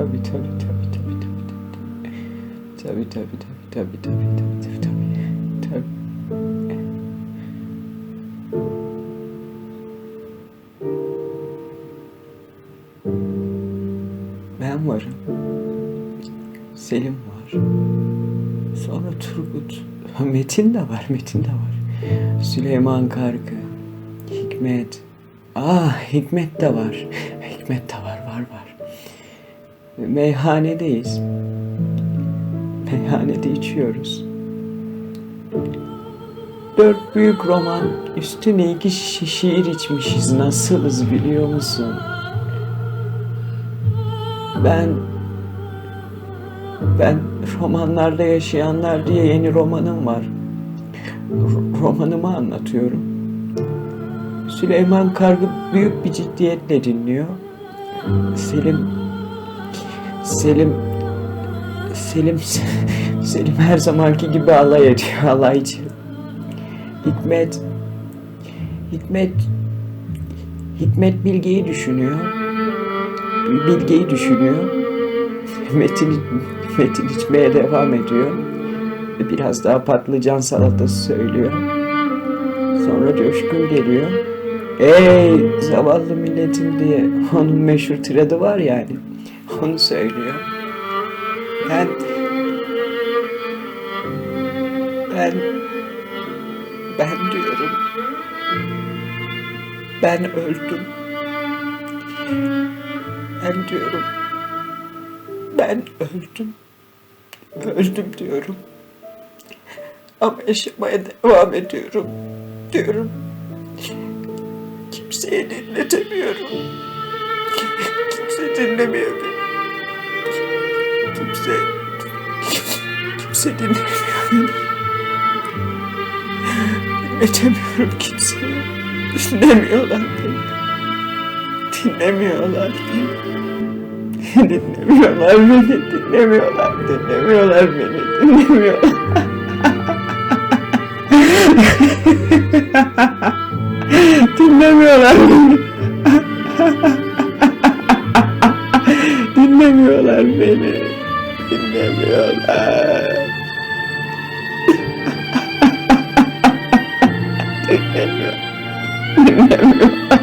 Tabii tabii tabii tabii tabii. Tabii tabii tabii tabii tabii tabii tabii tabii. Tabii. Ben varım. Selim var. Sonra Turgut. Metin de var, Metin de var. Süleyman Kargı. Hikmet. Ah Hikmet de var. Hikmet de var, var var. Meyhanedeyiz. Meyhanede içiyoruz. Dört büyük roman, üstüne iki şişe şiir içmişiz. Nasılız biliyor musun? Ben ben romanlarda yaşayanlar diye yeni romanım var. Romanımı anlatıyorum. Süleyman Kargı büyük bir ciddiyetle dinliyor. Selim Selim Selim Selim her zamanki gibi alay ediyor alaycı. Hikmet Hikmet Hikmet Bilge'yi düşünüyor. Bilge'yi düşünüyor. Metin Metin içmeye devam ediyor. Biraz daha patlıcan salatası söylüyor. Sonra Coşkun geliyor. Ey zavallı milletim diye onun meşhur tiradı var yani. Onu söylüyor. Ben ben ben diyorum. Ben öldüm. Ben diyorum. Ben öldüm. Öldüm diyorum. Ama yaşamaya devam ediyorum. Diyorum. Kimseye dinletemiyorum. Kimse dinlemiyor beni. Kimse... Kimse dinlemiyor beni. Dinletemiyorum kimseye. Dinlemiyorlar beni. Dinlemiyorlar beni. Dinlemiyorlar beni, dinlemiyorlar, dinlemiyorlar beni, dinlemiyorlar. Dinlemiyorlar. Dinlemiyor. Dinlemiyorlar.